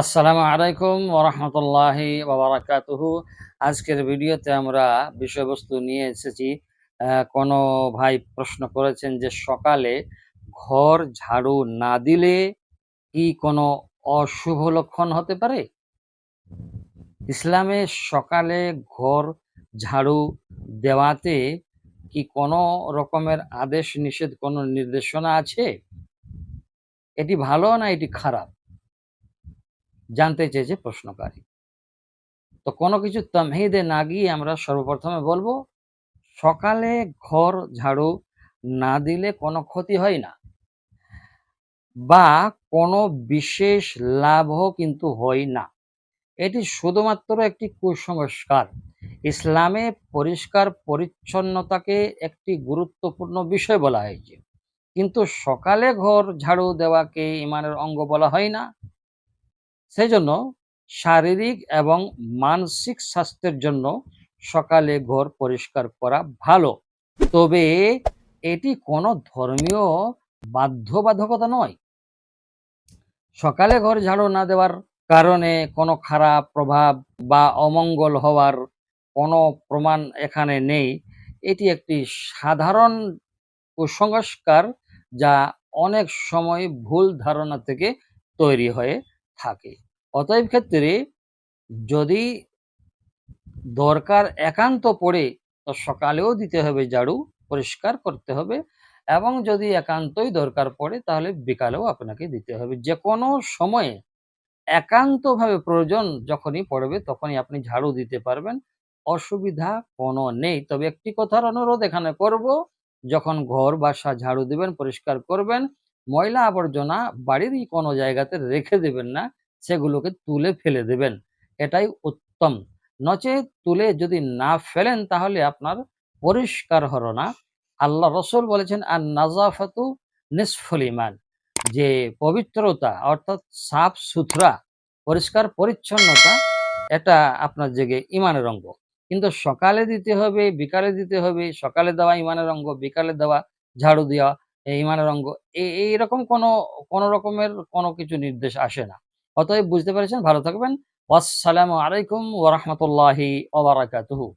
আসসালামু আলাইকুম ওরহমতুল্লাহি বারাকাতুহু আজকের ভিডিওতে আমরা বিষয়বস্তু নিয়ে এসেছি। কোনো ভাই প্রশ্ন করেছেন যে সকালে ঘর ঝাড়ু না দিলে কি কোনো অশুভ লক্ষণ হতে পারে? ইসলামে সকালে ঘর ঝাড়ু দেওয়াতে কি কোনো রকমের আদেশ নিষেধ, কোনো নির্দেশনা আছে? এটি ভালো না এটি খারাপ? জানতে চেয়েছে প্রশ্নকারী। তো কোনো কিছু তামহিদে না গিয়ে আমরা সর্বপ্রথমে বলব, সকালে ঘর ঝাড়ু না দিলে কোনো ক্ষতি হয় না। বা কোনো বিশেষ লাভও কিন্তু হয় না। এটি শুধুমাত্র একটি কুসংস্কার। ইসলামে পরিষ্কার পরিচ্ছন্নতাকে একটি গুরুত্বপূর্ণ বিষয় বলা হয়েছে। কিন্তু সকালে ঘর ঝাড়ু দেওয়াকে ইমানের অঙ্গ বলা হয় না। সেই জন্য শারীরিক এবং মানসিক স্বাস্থ্যের জন্য সকালে ঘর পরিষ্কার করা ভালো। তবে এটি কোনো ধর্মীয় বাধ্যবাধকতা নয়। সকালে ঘর ঝাড়ু না দেওয়ার কারণে কোনো খারাপ প্রভাব বা অমঙ্গল হওয়ার কোনো প্রমাণ এখানে নেই। এটি একটি সাধারণ কুসংস্কার যা অনেক সময় ভুল ধারণা থেকে তৈরি হয়ে থাকে। অতএব ক্ষেত্রে যদি দরকার একান্ত পড়ে, তো সকালেও দিতে হবে ঝাড়ু, পরিষ্কার করতে হবে এবং যদি একান্তই দরকার পড়ে, তাহলে বিকালেও আপনাকে দিতে হবে। যে কোনো সময়ে একান্তভাবে প্রয়োজন যখনই পড়বে, তখনই আপনি ঝাড়ু দিতে পারবেন। অসুবিধা কোনো নেই। তবে একটি কথার অনুরোধ এখানে করব, যখন ঘর বাসা ঝাড়ু দিবেন, পরিষ্কার করবেন ময়লা আবর্জনা বাড়িরই কোনো জায়গাতে রেখে দেবেন না, সেগুলোকে তুলে ফেলে দেবেন। এটাই উত্তম। নচে তুলে যদি না ফেলেন তাহলে আপনার পরিষ্কার হলো না। আল্লাহ রসুল বলেছেন আর নাজাফাতু নিসফুল ইমান যে পবিত্রতা অর্থাৎ সাফ সুতরা, পরিষ্কার পরিচ্ছন্নতা, এটা আপনার জেগে ইমানের অঙ্গ। কিন্তু সকালে দিতে হবে, বিকালে দিতে হবে, সকালে দেওয়া ইমানের অঙ্গ, বিকালে দেওয়া ঝাড়ু দেওয়া ইমানের অঙ্গ। এই- এইরকম কোনো কোনো রকমের কোনো কিছু নির্দেশ আসে না। অতএব বুঝতে পেরেছেন? ভালো থাকবেন। আসসালামু আলাইকুম ওরহমতুল্লাহি ওবরাকাতুহু